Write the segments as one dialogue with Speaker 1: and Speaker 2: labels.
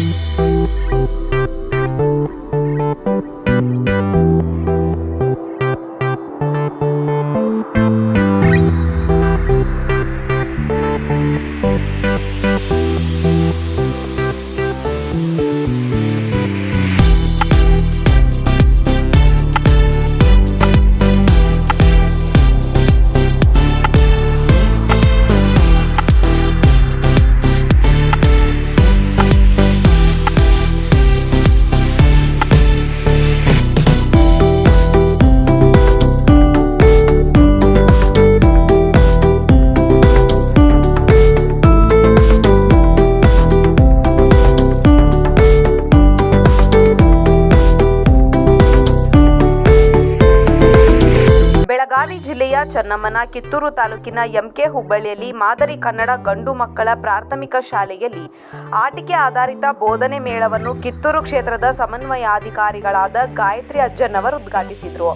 Speaker 1: you Belagavi ಜಿಲ್ಲೆಯ ಚನ್ನಮ್ಮನ ಕಿತ್ತೂರು ತಾಲೂಕಿನ MK ಹುಬ್ಬಳ್ಳಿಯಲ್ಲಿ ಮಾದರಿ ಕನ್ನಡ ಗಂಡು ಮಕ್ಕಳ ಪ್ರಾಥಮಿಕ ಶಾಲೆಯಲ್ಲಿ ಆಟಿಕೆ ಆಧಾರಿತ ಬೋಧನೆ ಮೇಳವನ್ನು ಕಿತ್ತೂರು ಕ್ಷೇತ್ರದ ಸಮನ್ವಯಾಧಿಕಾರಿಗಳಾದ ಗಾಯತ್ರಿ ಅಜ್ಜನ್ನವರು ಉದ್ಘಾಟಿಸಿದರು.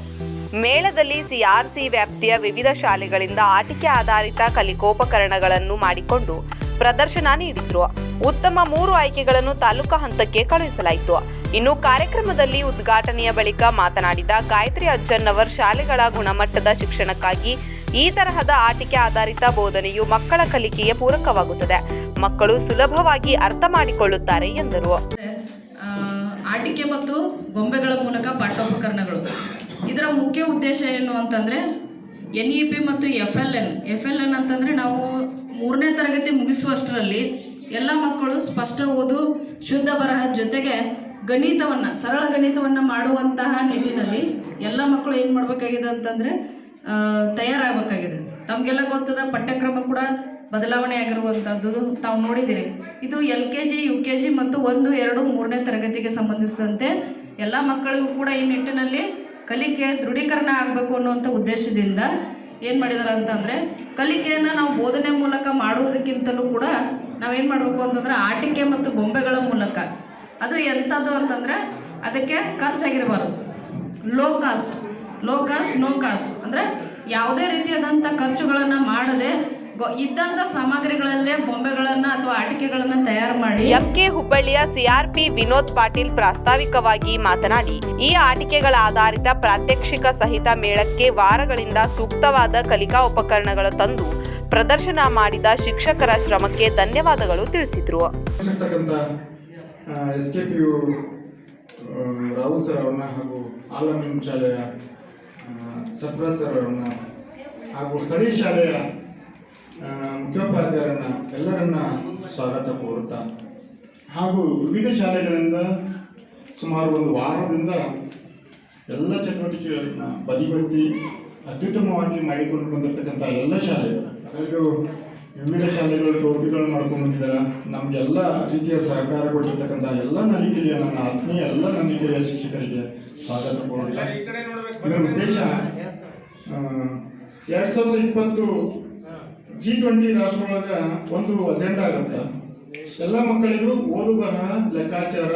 Speaker 1: ಮೇಳದಲ್ಲಿ ಸಿಆರ್ಸಿ ವ್ಯಾಪ್ತಿಯ ವಿವಿಧ ಶಾಲೆಗಳಿಂದ ಆಟಿಕೆ ಆಧಾರಿತ ಕಲಿಕೋಪಕರಣಗಳನ್ನು ಮಾಡಿಕೊಂಡು ಪ್ರದರ್ಶನ ನೀಡಿದ್ರು. ಉತ್ತಮ ಮೂರು ಆಯ್ಕೆಗಳನ್ನು ತಾಲೂಕಾ ಹಂತಕ್ಕೆ ಕಳುಹಿಸಲಾಯಿತು. ಇನ್ನು ಕಾರ್ಯಕ್ರಮದಲ್ಲಿ ಉದ್ಘಾಟನೆಯ ಬಳಿಕ ಮಾತನಾಡಿದ ಗಾಯತ್ರಿ ಅಜ್ಜನ್ನವರ್, ಶಾಲೆಗಳ ಗುಣಮಟ್ಟದ ಶಿಕ್ಷಣಕ್ಕಾಗಿ ಈ ತರಹದ ಆಟಿಕೆ ಆಧಾರಿತ ಬೋಧನೆಯು ಮಕ್ಕಳ ಕಲಿಕೆಯ ಪೂರಕವಾಗುತ್ತದೆ. ಮಕ್ಕಳು ಸುಲಭವಾಗಿ ಅರ್ಥ ಮಾಡಿಕೊಳ್ಳುತ್ತಾರೆ ಎಂದರು.
Speaker 2: ಆಟಿಕೆ ಮತ್ತು ಗೊಂಬೆಗಳ ಮೂಲಕ ಪಾಠೋಪಕರಣಗಳು. ಇದರ ಮುಖ್ಯ ಉದ್ದೇಶ ಏನು ಅಂತಂದ್ರೆ ಎನ್ ಮತ್ತು F L N F L N ಅಂತಂದರೆ ನಾವು ಮೂರನೇ ತರಗತಿ ಮುಗಿಸುವಷ್ಟರಲ್ಲಿ ಎಲ್ಲ ಮಕ್ಕಳು ಸ್ಪಷ್ಟ ಓದು, ಶುದ್ಧ ಬರಹ ಜೊತೆಗೆ ಗಣಿತವನ್ನು, ಸರಳ ಗಣಿತವನ್ನು ಮಾಡುವಂತಹ ನಿಟ್ಟಿನಲ್ಲಿ ಎಲ್ಲ ಮಕ್ಕಳು ಏನು ಮಾಡಬೇಕಾಗಿದೆ ಅಂತಂದರೆ ತಯಾರಾಗಬೇಕಾಗಿದೆ. ತಮಗೆಲ್ಲ ಗೊತ್ತದ ಪಠ್ಯಕ್ರಮ ಕೂಡ ಬದಲಾವಣೆ ಆಗಿರುವಂಥದ್ದು ತಾವು ನೋಡಿದ್ದೀರಿ. ಇದು L K G, U K G ಮತ್ತು ಒಂದು, ಎರಡು, ಮೂರನೇ ತರಗತಿಗೆ ಸಂಬಂಧಿಸಿದಂತೆ ಎಲ್ಲ ಮಕ್ಕಳಿಗೂ ಕೂಡ ಈ ನಿಟ್ಟಿನಲ್ಲಿ ಕಲಿಕೆ ದೃಢೀಕರಣ ಆಗಬೇಕು ಅನ್ನುವಂಥ ಉದ್ದೇಶದಿಂದ ಏನು ಮಾಡಿದಾರೆ ಅಂತಂದರೆ ಕಲಿಕೆಯನ್ನು ನಾವು ಬೋಧನೆ ಮೂಲಕ ಮಾಡುವುದಕ್ಕಿಂತಲೂ ಕೂಡ ನಾವೇನು ಮಾಡಬೇಕು ಅಂತಂದರೆ ಆಟಿಕೆ ಮತ್ತು ಬೊಂಬೆಗಳ ಮೂಲಕ. ಅದು ಎಂಥದ್ದು ಅಂತಂದರೆ ಅದಕ್ಕೆ ಖರ್ಚಾಗಿರಬಾರ್ದು. Low cost low cost no cost ಅಂದರೆ ಯಾವುದೇ ರೀತಿಯಾದಂಥ ಖರ್ಚುಗಳನ್ನು ಮಾಡದೆ ಗೊ ಇದ್ದಂಥ ಸಾಮಗ್ರಿಗಳಲ್ಲೇ ಅಥವಾ ತಯಾರ ಮಾಡಿ
Speaker 1: ಎಂಕೆ ಹುಬ್ಬಳ್ಳಿಯ ಸಿಆರ್ಪಿ ವಿನೋದ್ ಪಾಟೀಲ್ ಪ್ರಾಸ್ತಾವಿಕವಾಗಿ ಮಾತನಾಡಿ ಈ ಆಟಿಕೆಗಳ ಆಧಾರಿತ ಪ್ರಾತ್ಯಕ್ಷಿಕ ಸಹಿತ ಮೇಳಕ್ಕೆ ವಾರಗಳಿಂದ ಸೂಕ್ತವಾದ ಕಲಿಕಾ ಉಪಕರಣಗಳು ತಂದು ಪ್ರದರ್ಶನ ಮಾಡಿದ ಶಿಕ್ಷಕರ ಶ್ರಮಕ್ಕೆ ಧನ್ಯವಾದಗಳು ತಿಳಿಸಿದ್ರು.
Speaker 3: ಸರ್ ಅವ್ರನ್ನ ಹಾಗೂ ಆಲಮೀನ್ ಶಾಲೆಯ ಸರ್ ಅವ್ರನ್ನ ಹಾಗೂ ಸ್ಥಳೀಯ ಶಾಲೆಯ ಮುಖ್ಯೋಪಾಧ್ಯಾಯರನ್ನ ಎಲ್ಲರನ್ನ ಸ್ವಾಗತ ಕೋರುತ್ತಾ. ಹಾಗೂ ವಿವಿಧ ಶಾಲೆಗಳಿಂದ ಸುಮಾರು ಒಂದು ವಾರದಿಂದ ಎಲ್ಲ ಚಟುವಟಿಕೆಗಳನ್ನ ಬದಿಗೊತ್ತಿ ಅತ್ಯುತ್ತಮವಾಗಿ ಮಾಡಿಕೊಂಡು ಬಂದಿರತಕ್ಕಂಥ ಎಲ್ಲ ಶಾಲೆಗಳು, ಅದರಲ್ಲೂ ವಿವಿಧ ಶಾಲೆಗಳು ಟೋಪಿಗಳನ್ನು ಮಾಡ್ಕೊಂಡು ಬಂದಿದ್ದಾರೆ. ನಮಗೆಲ್ಲ ರೀತಿಯ ಸಹಕಾರ ಕೊಟ್ಟಿರ್ತಕ್ಕಂಥ ಎಲ್ಲ ನಂಬಿಕೆಯ ನನ್ನ ಆತ್ಮೀಯ ಎಲ್ಲ ನಂಬಿಕೆಯ ಶಿಕ್ಷಕರಿಗೆ ಸ್ವಾಗತ ಕೋರುತ್ತಾ. ಇದರ ಉದ್ದೇಶ ಎರಡು ಸಾವಿರದ ಇಪ್ಪತ್ತು ಜಿ ಟ್ವೆಂಟಿ ರಾಷ್ಟ್ರೊಳಗ ಒಂದು ಅಜೆಂಡಾ ಆಗುತ್ತೆ. ಎಲ್ಲ ಮಕ್ಕಳಿಗೂ ಓದು ಬರಹ ಲೆಕ್ಕಾಚಾರ,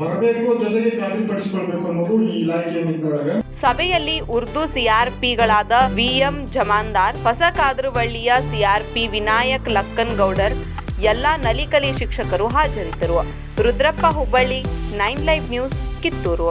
Speaker 3: ಬರಬೇಕು, ಜೊತೆಗೆ ಖಾತ್ರಿಪಡಿಸಿಕೊಳ್ಬೇಕು ಅನ್ನೋದು ಈ ಇಲಾಖೆಯ ನಿಟ್ಟಿನೊಳಗ
Speaker 1: ಸಭೆಯಲ್ಲಿ ಉರ್ದು ಸಿಆರ್ಪಿಗಳಾದ ವಿಎಂ ಜಮಾನ್ದಾರ್ ಹೊಸ ಕಾದ್ರವಳ್ಳಿಯ ಸಿಆರ್ಪಿ ವಿನಾಯಕ್ ಲಕ್ಕನ್ ಗೌಡರ್ ಎಲ್ಲ ನಲಿಕಲಿ ಶಿಕ್ಷಕರು ಹಾಜರಿದ್ದರು. Rudrappa Hubballi, nine live news, Kittur.